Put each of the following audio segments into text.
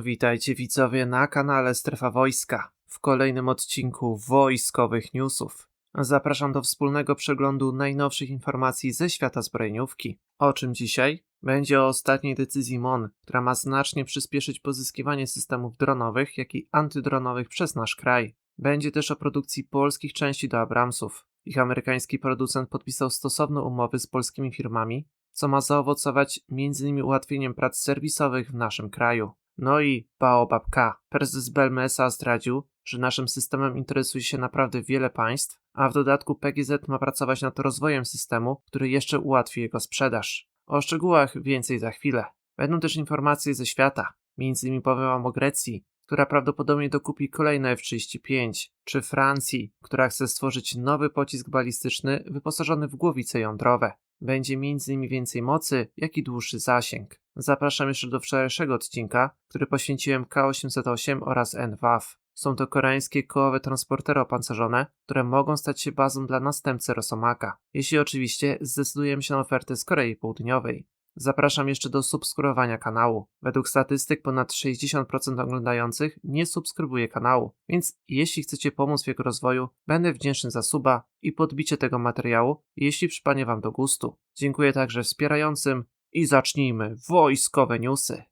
Witajcie widzowie na kanale Strefa Wojska w kolejnym odcinku Wojskowych Newsów. Zapraszam do wspólnego przeglądu najnowszych informacji ze świata zbrojeniówki. O czym dzisiaj? Będzie o ostatniej decyzji MON, która ma znacznie przyspieszyć pozyskiwanie systemów dronowych, jak i antydronowych przez nasz kraj. Będzie też o produkcji polskich części do Abramsów. Ich amerykański producent podpisał stosowne umowy z polskimi firmami, co ma zaowocować m.in. ułatwieniem prac serwisowych w naszym kraju. No i Baobab K. Prezes Belmesa zdradził, że naszym systemem interesuje się naprawdę wiele państw, a w dodatku PGZ ma pracować nad rozwojem systemu, który jeszcze ułatwi jego sprzedaż. O szczegółach więcej za chwilę. Będą też informacje ze świata. Między innymi powiem wam o Grecji, która prawdopodobnie dokupi kolejne F-35, czy Francji, która chce stworzyć nowy pocisk balistyczny wyposażony w głowice jądrowe. Będzie m.in. więcej mocy, jak i dłuższy zasięg. Zapraszam jeszcze do wczorajszego odcinka, który poświęciłem K808 oraz NWAF. Są to koreańskie kołowe transportery opancerzone, które mogą stać się bazą dla następcy Rosomaka, jeśli oczywiście zdecydujemy się na ofertę z Korei Południowej. Zapraszam jeszcze do subskrybowania kanału. Według statystyk ponad 60% oglądających nie subskrybuje kanału, więc jeśli chcecie pomóc w jego rozwoju, będę wdzięczny za suba i podbicie tego materiału, jeśli przypanie Wam do gustu. Dziękuję także wspierającym i zacznijmy wojskowe newsy.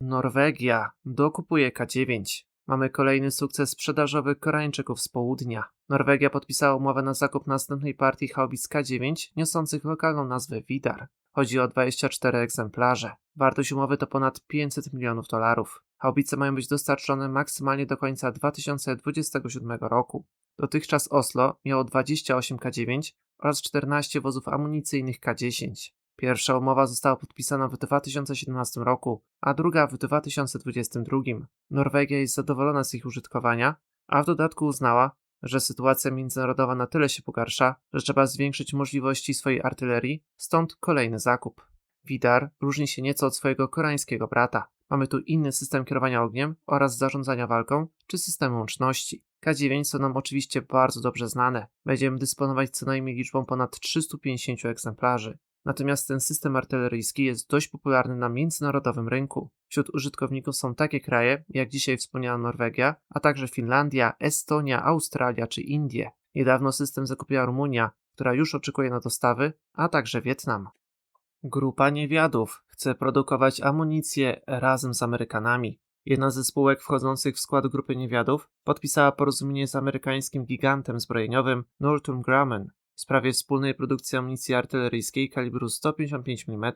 Norwegia dokupuje K9. Mamy kolejny sukces sprzedażowy Koreańczyków z południa. Norwegia podpisała umowę na zakup następnej partii haubic K9 niosących lokalną nazwę Vidar. Chodzi o 24 egzemplarze. Wartość umowy to ponad 500 milionów dolarów. Haubice mają być dostarczone maksymalnie do końca 2027 roku. Dotychczas Oslo miało 28 K9 oraz 14 wozów amunicyjnych K10. Pierwsza umowa została podpisana w 2017 roku, a druga w 2022. Norwegia jest zadowolona z ich użytkowania, a w dodatku uznała, że sytuacja międzynarodowa na tyle się pogarsza, że trzeba zwiększyć możliwości swojej artylerii, stąd kolejny zakup. Widar różni się nieco od swojego koreańskiego brata. Mamy tu inny system kierowania ogniem oraz zarządzania walką, czy system łączności. K9 są nam oczywiście bardzo dobrze znane. Będziemy dysponować co najmniej liczbą ponad 350 egzemplarzy. Natomiast ten system artyleryjski jest dość popularny na międzynarodowym rynku. Wśród użytkowników są takie kraje, jak dzisiaj wspomniana Norwegia, a także Finlandia, Estonia, Australia czy Indie. Niedawno system zakupiła Rumunia, która już oczekuje na dostawy, a także Wietnam. Grupa niewiadów chce produkować amunicję razem z Amerykanami. Jedna ze spółek wchodzących w skład grupy niewiadów podpisała porozumienie z amerykańskim gigantem zbrojeniowym Northrop Grumman w sprawie wspólnej produkcji amunicji artyleryjskiej kalibru 155 mm.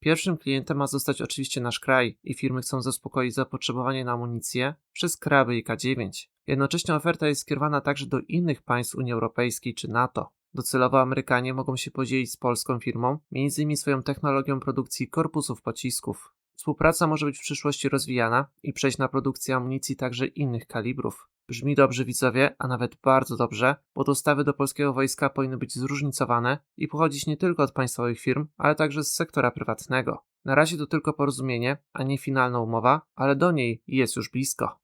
Pierwszym klientem ma zostać oczywiście nasz kraj i firmy chcą zaspokoić zapotrzebowanie na amunicję przez kraby i K9. Jednocześnie oferta jest skierowana także do innych państw Unii Europejskiej czy NATO. Docelowo Amerykanie mogą się podzielić z polską firmą, m.in. swoją technologią produkcji korpusów pocisków. Współpraca może być w przyszłości rozwijana i przejść na produkcję amunicji także innych kalibrów. Brzmi dobrze widzowie, a nawet bardzo dobrze, bo dostawy do polskiego wojska powinny być zróżnicowane i pochodzić nie tylko od państwowych firm, ale także z sektora prywatnego. Na razie to tylko porozumienie, a nie finalna umowa, ale do niej jest już blisko.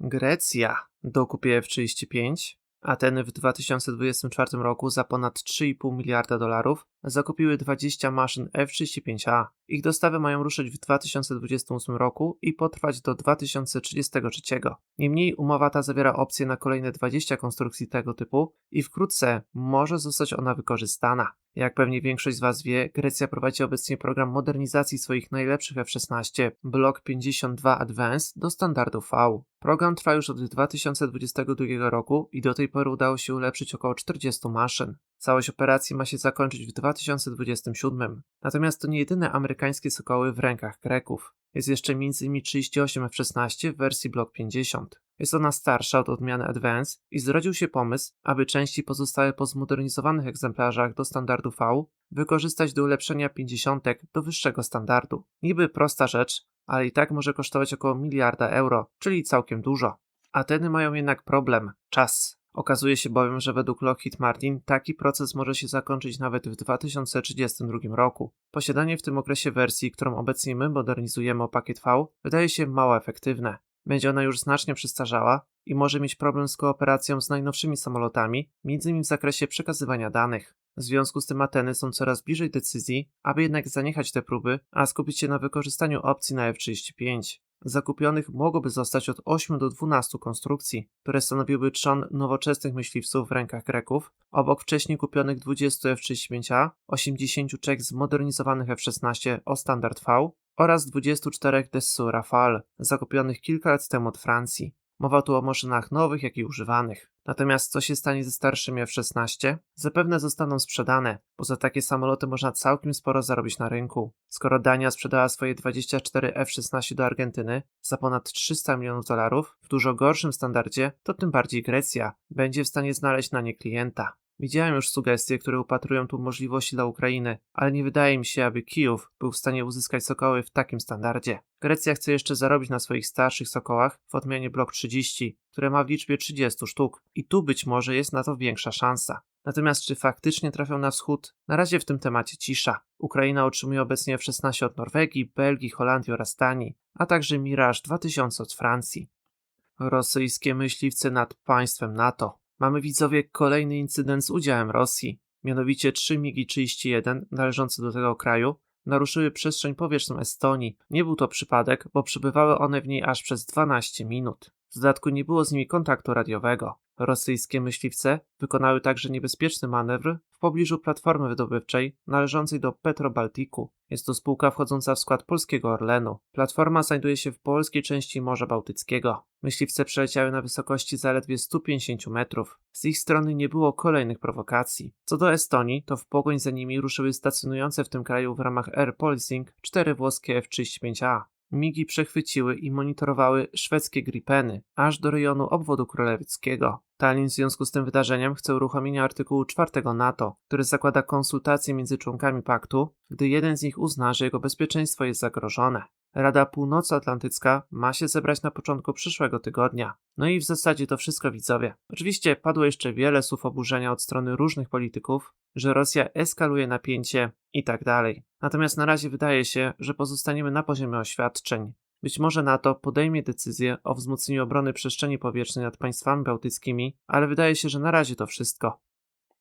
Grecja dokupie F-35, Ateny w 2024 roku za ponad 3,5 miliarda dolarów zakupiły 20 maszyn F-35A. Ich dostawy mają ruszyć w 2028 roku i potrwać do 2033. Niemniej umowa ta zawiera opcję na kolejne 20 konstrukcji tego typu i wkrótce może zostać ona wykorzystana. Jak pewnie większość z Was wie, Grecja prowadzi obecnie program modernizacji swoich najlepszych F-16 Block 52 Advance do standardu V. Program trwa już od 2022 roku i do tej pory udało się ulepszyć około 40 maszyn. Całość operacji ma się zakończyć w 2027. Natomiast to nie jedyne amerykańskie sokoły w rękach Greków. Jest jeszcze m.in. 38 F-16 w wersji Block 50. Jest ona starsza od odmiany Advance i zrodził się pomysł, aby części pozostałe po zmodernizowanych egzemplarzach do standardu V wykorzystać do ulepszenia 50 do wyższego standardu. Niby prosta rzecz, ale i tak może kosztować około miliarda euro, czyli całkiem dużo. Ateny mają jednak problem czas. Okazuje się bowiem, że według Lockheed Martin taki proces może się zakończyć nawet w 2032 roku. Posiadanie w tym okresie wersji, którą obecnie my modernizujemy o pakiet V, wydaje się mało efektywne. Będzie ona już znacznie przestarzała i może mieć problem z kooperacją z najnowszymi samolotami, m.in. w zakresie przekazywania danych. W związku z tym Ateny są coraz bliżej decyzji, aby jednak zaniechać te próby, a skupić się na wykorzystaniu opcji na F-35. Zakupionych mogłoby zostać od 8 do 12 konstrukcji, które stanowiłyby trzon nowoczesnych myśliwców w rękach Greków, obok wcześniej kupionych 20 F-35A, 83 zmodernizowanych F-16 o standard V oraz 24 Dassault Rafale, zakupionych kilka lat temu od Francji. Mowa tu o maszynach nowych, jak i używanych. Natomiast co się stanie ze starszymi F-16? Zapewne zostaną sprzedane, bo za takie samoloty można całkiem sporo zarobić na rynku. Skoro Dania sprzedała swoje 24 F-16 do Argentyny za ponad 300 milionów dolarów w dużo gorszym standardzie, to tym bardziej Grecja będzie w stanie znaleźć na nie klienta. Widziałem już sugestie, które upatrują tu możliwości dla Ukrainy, ale nie wydaje mi się, aby Kijów był w stanie uzyskać sokoły w takim standardzie. Grecja chce jeszcze zarobić na swoich starszych sokołach w odmianie Block 30, które ma w liczbie 30 sztuk i tu być może jest na to większa szansa. Natomiast czy faktycznie trafią na wschód? Na razie w tym temacie cisza. Ukraina otrzymuje obecnie F-16 od Norwegii, Belgii, Holandii oraz Danii, a także Mirage 2000 od Francji. Rosyjskie myśliwce nad państwem NATO. Mamy widzowie kolejny incydent z udziałem Rosji. Mianowicie trzy MiGi-31 należące do tego kraju naruszyły przestrzeń powietrzną Estonii. Nie był to przypadek, bo przebywały one w niej aż przez 12 minut. W dodatku nie było z nimi kontaktu radiowego. Rosyjskie myśliwce wykonały także niebezpieczny manewr w pobliżu platformy wydobywczej należącej do Petrobaltiku. Jest to spółka wchodząca w skład polskiego Orlenu. Platforma znajduje się w polskiej części Morza Bałtyckiego. Myśliwce przeleciały na wysokości zaledwie 150 metrów. Z ich strony nie było kolejnych prowokacji. Co do Estonii, to w pogoń za nimi ruszyły stacjonujące w tym kraju w ramach Air Policing cztery włoskie F-35A. Migi przechwyciły i monitorowały szwedzkie Gripeny, aż do rejonu obwodu królewickiego. Tallinn w związku z tym wydarzeniem chce uruchomienia artykułu 4 NATO, który zakłada konsultacje między członkami paktu, gdy jeden z nich uzna, że jego bezpieczeństwo jest zagrożone. Rada Północnoatlantycka ma się zebrać na początku przyszłego tygodnia. No i w zasadzie to wszystko widzowie. Oczywiście padło jeszcze wiele słów oburzenia od strony różnych polityków, że Rosja eskaluje napięcie i tak dalej. Natomiast na razie wydaje się, że pozostaniemy na poziomie oświadczeń. Być może NATO podejmie decyzję o wzmocnieniu obrony przestrzeni powietrznej nad państwami bałtyckimi, ale wydaje się, że na razie to wszystko.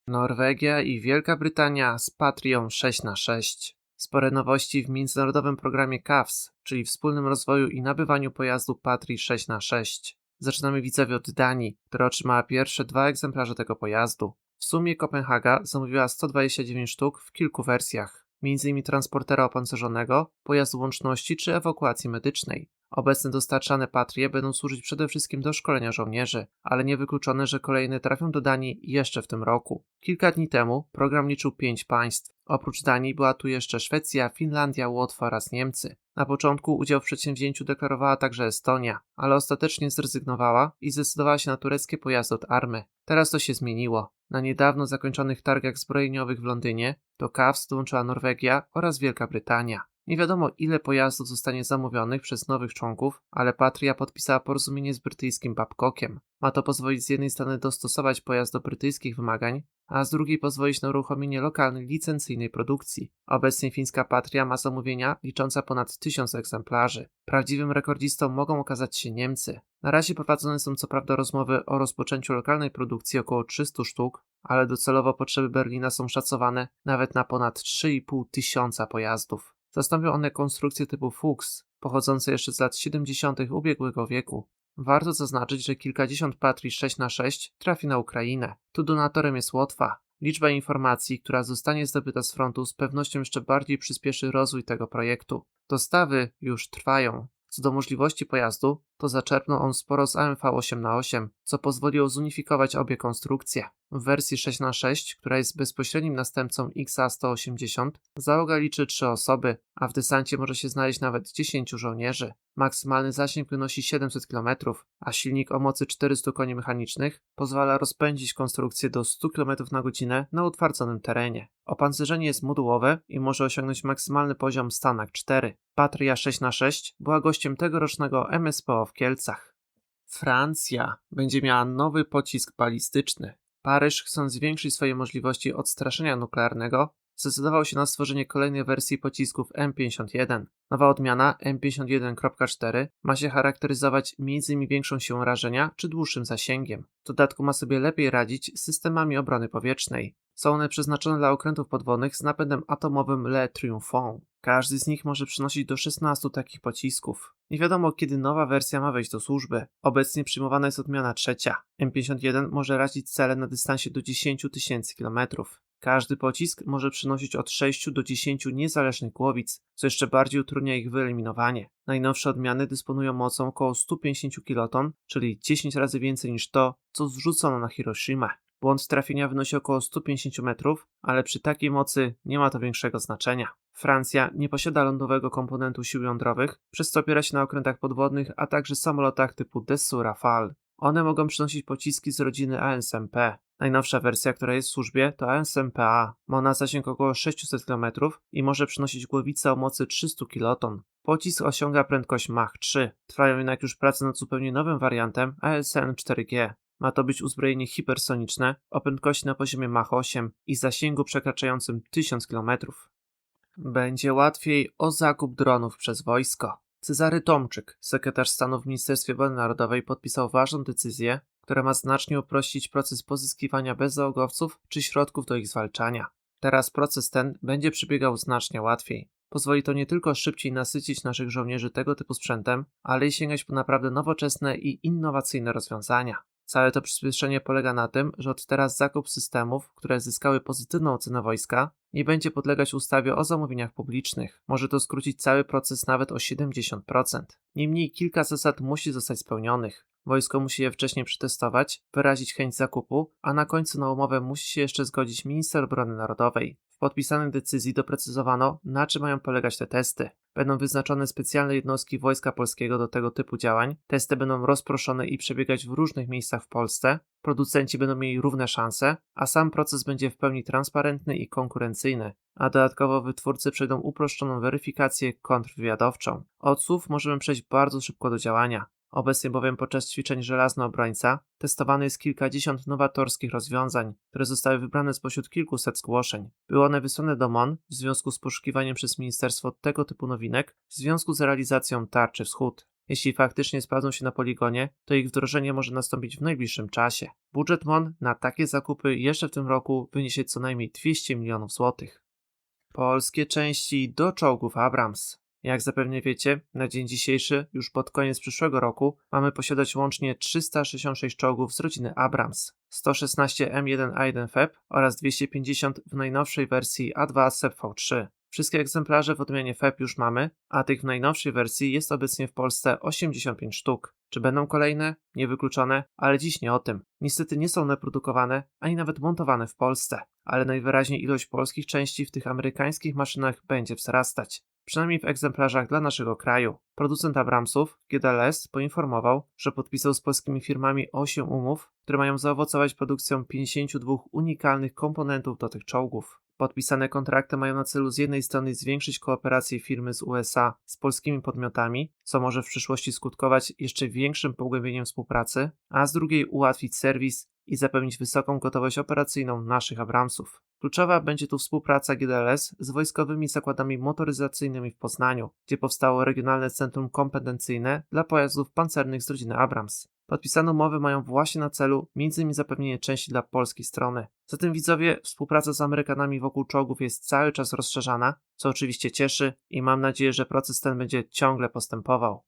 Norwegia i Wielka Brytania z Patrią 6 na 6 Spore nowości w międzynarodowym programie CAFS, czyli wspólnym rozwoju i nabywaniu pojazdu Patrii 6 na 6 Zaczynamy widzowie od Danii, która otrzymała pierwsze dwa egzemplarze tego pojazdu. W sumie Kopenhaga zamówiła 129 sztuk w kilku wersjach, m.in. transportera opancerzonego, pojazdu łączności czy ewakuacji medycznej. Obecne dostarczane patrie będą służyć przede wszystkim do szkolenia żołnierzy, ale niewykluczone, że kolejne trafią do Danii jeszcze w tym roku. Kilka dni temu program liczył pięć państw. Oprócz Danii była tu jeszcze Szwecja, Finlandia, Łotwa oraz Niemcy. Na początku udział w przedsięwzięciu deklarowała także Estonia, ale ostatecznie zrezygnowała i zdecydowała się na tureckie pojazdy od Army. Teraz to się zmieniło. Na niedawno zakończonych targach zbrojeniowych w Londynie do KAWS dołączyła Norwegia oraz Wielka Brytania. Nie wiadomo ile pojazdów zostanie zamówionych przez nowych członków, ale Patria podpisała porozumienie z brytyjskim Babcockiem. Ma to pozwolić z jednej strony dostosować pojazd do brytyjskich wymagań, a z drugiej pozwolić na uruchomienie lokalnej licencyjnej produkcji. Obecnie fińska Patria ma zamówienia liczące ponad 1000 egzemplarzy. Prawdziwym rekordzistą mogą okazać się Niemcy. Na razie prowadzone są co prawda rozmowy o rozpoczęciu lokalnej produkcji około 300 sztuk, ale docelowo potrzeby Berlina są szacowane nawet na ponad 3,5 tysiąca pojazdów. Zastąpią one konstrukcje typu Fuchs, pochodzące jeszcze z lat 70. ubiegłego wieku. Warto zaznaczyć, że kilkadziesiąt Patrii 6 na 6 trafi na Ukrainę. Tu donatorem jest Łotwa. Liczba informacji, która zostanie zdobyta z frontu, z pewnością jeszcze bardziej przyspieszy rozwój tego projektu. Dostawy już trwają. Co do możliwości pojazdu, to zaczerpnął on sporo z AMV 8 na 8 co pozwoliło zunifikować obie konstrukcje. W wersji 6 na 6 która jest bezpośrednim następcą XA-180, załoga liczy 3 osoby, a w desancie może się znaleźć nawet 10 żołnierzy. Maksymalny zasięg wynosi 700 km, a silnik o mocy 400 koni mechanicznych pozwala rozpędzić konstrukcję do 100 km na godzinę na utwardzonym terenie. Opancerzenie jest modułowe i może osiągnąć maksymalny poziom Stanak 4. Patria 6 na 6 była gościem tegorocznego MSPO w Kielcach. Francja będzie miała nowy pocisk balistyczny. Paryż, chcąc zwiększyć swoje możliwości odstraszenia nuklearnego, zdecydował się na stworzenie kolejnej wersji pocisków M51. Nowa odmiana M51.4 ma się charakteryzować m.in. większą siłą rażenia czy dłuższym zasięgiem. W dodatku ma sobie lepiej radzić z systemami obrony powietrznej. Są one przeznaczone dla okrętów podwodnych z napędem atomowym Le Triomphant. Każdy z nich może przynosić do 16 takich pocisków. Nie wiadomo, kiedy nowa wersja ma wejść do służby. Obecnie przyjmowana jest odmiana trzecia. M51 może razić cele na dystansie do 10 tysięcy kilometrów. Każdy pocisk może przynosić od 6 do 10 niezależnych głowic, co jeszcze bardziej utrudnia ich wyeliminowanie. Najnowsze odmiany dysponują mocą około 150 kiloton, czyli 10 razy więcej niż to, co zrzucono na Hiroshima. Błąd trafienia wynosi około 150 metrów, ale przy takiej mocy nie ma to większego znaczenia. Francja nie posiada lądowego komponentu sił jądrowych, przez co opiera się na okrętach podwodnych, a także samolotach typu Dassault Rafale. One mogą przynosić pociski z rodziny ASMP. Najnowsza wersja, która jest w służbie, to ASMPA. Ma ona zasięg około 600 km i może przynosić głowicę o mocy 300 kiloton. Pocisk osiąga prędkość Mach 3. Trwają jednak już prace nad zupełnie nowym wariantem ASN 4G. Ma to być uzbrojenie hipersoniczne o prędkości na poziomie Mach 8 i zasięgu przekraczającym 1000 km. Będzie łatwiej o zakup dronów przez wojsko. Cezary Tomczyk, sekretarz stanu w Ministerstwie Obrony Narodowej, podpisał ważną decyzję, która ma znacznie uprościć proces pozyskiwania bezzałogowców czy środków do ich zwalczania. Teraz proces ten będzie przebiegał znacznie łatwiej. Pozwoli to nie tylko szybciej nasycić naszych żołnierzy tego typu sprzętem, ale i sięgać po naprawdę nowoczesne i innowacyjne rozwiązania. Całe to przyspieszenie polega na tym, że od teraz zakup systemów, które zyskały pozytywną ocenę wojska, nie będzie podlegać ustawie o zamówieniach publicznych. Może to skrócić cały proces nawet o 70%. Niemniej kilka zasad musi zostać spełnionych. Wojsko musi je wcześniej przetestować, wyrazić chęć zakupu, a na końcu na umowę musi się jeszcze zgodzić minister obrony narodowej. W podpisanej decyzji doprecyzowano, na czym mają polegać te testy. Będą wyznaczone specjalne jednostki Wojska Polskiego do tego typu działań. Testy będą rozproszone i przebiegać w różnych miejscach w Polsce. Producenci będą mieli równe szanse, a sam proces będzie w pełni transparentny i konkurencyjny. A dodatkowo wytwórcy przejdą uproszczoną weryfikację kontrwywiadowczą. Od słów możemy przejść bardzo szybko do działania. Obecnie bowiem podczas ćwiczeń Żelazny Obrońca testowane jest kilkadziesiąt nowatorskich rozwiązań, które zostały wybrane spośród kilkuset zgłoszeń. Były one wysłane do MON w związku z poszukiwaniem przez ministerstwo tego typu nowinek w związku z realizacją Tarczy Wschód. Jeśli faktycznie sprawdzą się na poligonie, to ich wdrożenie może nastąpić w najbliższym czasie. Budżet MON na takie zakupy jeszcze w tym roku wyniesie co najmniej 200 milionów złotych. Polskie części do czołgów Abrams. Jak zapewne wiecie, na dzień dzisiejszy, już pod koniec przyszłego roku, mamy posiadać łącznie 366 czołgów z rodziny Abrams, 116 M1A1 FEP oraz 250 w najnowszej wersji A2 SEP V3. Wszystkie egzemplarze w odmianie FEP już mamy, a tych w najnowszej wersji jest obecnie w Polsce 85 sztuk. Czy będą kolejne? Niewykluczone, ale dziś nie o tym. Niestety nie są one produkowane, ani nawet montowane w Polsce, ale najwyraźniej ilość polskich części w tych amerykańskich maszynach będzie wzrastać przynajmniej w egzemplarzach dla naszego kraju. Producent Abramsów, GDLS, poinformował, że podpisał z polskimi firmami 8 umów, które mają zaowocować produkcją 52 unikalnych komponentów do tych czołgów. Podpisane kontrakty mają na celu z jednej strony zwiększyć kooperację firmy z USA z polskimi podmiotami, co może w przyszłości skutkować jeszcze większym pogłębieniem współpracy, a z drugiej ułatwić serwis i zapewnić wysoką gotowość operacyjną naszych Abramsów. Kluczowa będzie tu współpraca GDLS z wojskowymi zakładami motoryzacyjnymi w Poznaniu, gdzie powstało regionalne centrum kompetencyjne dla pojazdów pancernych z rodziny Abrams. Podpisane umowy mają właśnie na celu m.in. zapewnienie części dla polskiej strony. Zatem widzowie, współpraca z Amerykanami wokół czołgów jest cały czas rozszerzana, co oczywiście cieszy i mam nadzieję, że proces ten będzie ciągle postępował.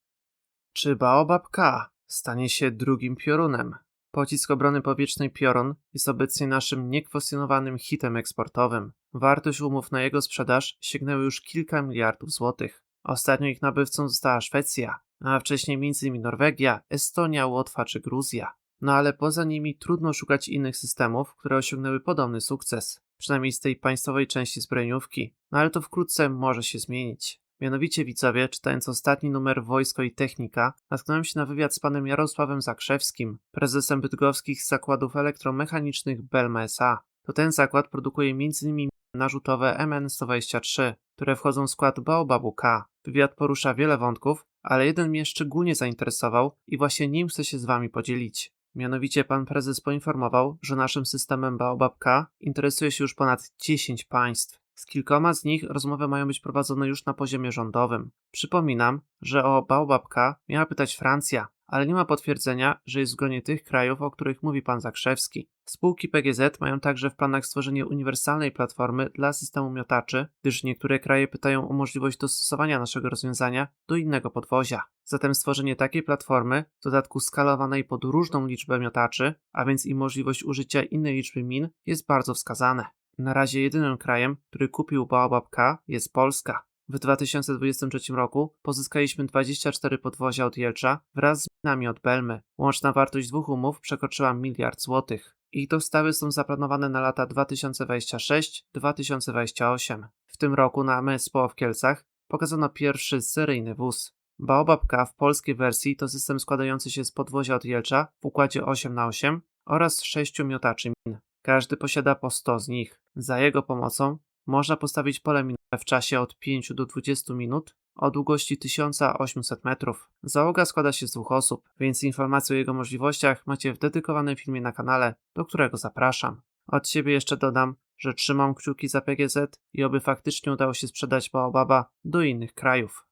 Czy Baobab K stanie się drugim piorunem? Pocisk obrony powietrznej Piorun jest obecnie naszym niekwestionowanym hitem eksportowym. Wartość umów na jego sprzedaż sięgnęły już kilka miliardów złotych. Ostatnio ich nabywcą została Szwecja, a wcześniej m.in. Norwegia, Estonia, Łotwa czy Gruzja. No ale poza nimi trudno szukać innych systemów, które osiągnęły podobny sukces, przynajmniej z tej państwowej części zbrojeniówki, no ale to wkrótce może się zmienić. Mianowicie widzowie, czytając ostatni numer Wojsko i Technika, natknąłem się na wywiad z panem Jarosławem Zakrzewskim, prezesem bydgoskich zakładów elektromechanicznych Belma S.A. To ten zakład produkuje m.in. narzutowe MN123, które wchodzą w skład Baobabu K. Wywiad porusza wiele wątków, ale jeden mnie szczególnie zainteresował i właśnie nim chcę się z wami podzielić. Mianowicie pan prezes poinformował, że naszym systemem Baobab K interesuje się już ponad 10 państw. Z kilkoma z nich rozmowy mają być prowadzone już na poziomie rządowym. Przypominam, że o Baobabka miała pytać Francja, ale nie ma potwierdzenia, że jest w gronie tych krajów, o których mówi pan Zakrzewski. Spółki PGZ mają także w planach stworzenie uniwersalnej platformy dla systemu miotaczy, gdyż niektóre kraje pytają o możliwość dostosowania naszego rozwiązania do innego podwozia. Zatem stworzenie takiej platformy, w dodatku skalowanej pod różną liczbę miotaczy, a więc i możliwość użycia innej liczby min, jest bardzo wskazane. Na razie jedynym krajem, który kupił Baobab K jest Polska. W 2023 roku pozyskaliśmy 24 podwozia od Jelcza wraz z minami od Belmy. Łączna wartość dwóch umów przekroczyła miliard złotych. Ich dostawy są zaplanowane na lata 2026-2028. W tym roku na MSPO w Kielcach pokazano pierwszy seryjny wóz. Baobab K w polskiej wersji to system składający się z podwozia od Jelcza w układzie 8x8 oraz 6 miotaczy min. Każdy posiada po 100 z nich. Za jego pomocą można postawić pole minowe w czasie od 5 do 20 minut o długości 1800 metrów. Załoga składa się z dwóch osób, więc informacje o jego możliwościach macie w dedykowanym filmie na kanale, do którego zapraszam. Od siebie jeszcze dodam, że trzymam kciuki za PGZ i oby faktycznie udało się sprzedać Baobaba do innych krajów.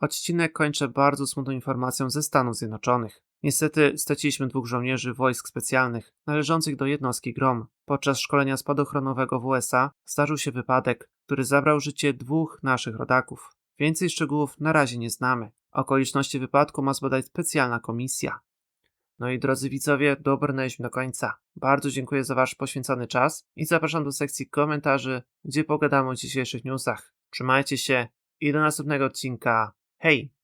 Odcinek kończę bardzo smutną informacją ze Stanów Zjednoczonych. Niestety straciliśmy dwóch żołnierzy wojsk specjalnych należących do jednostki GROM. Podczas szkolenia spadochronowego w USA zdarzył się wypadek, który zabrał życie dwóch naszych rodaków. Więcej szczegółów na razie nie znamy. Okoliczności wypadku ma zbadać specjalna komisja. No i drodzy widzowie, dobrnęliśmy do końca. Bardzo dziękuję za Wasz poświęcony czas i zapraszam do sekcji komentarzy, gdzie pogadamy o dzisiejszych newsach. Trzymajcie się i do następnego odcinka. Hej!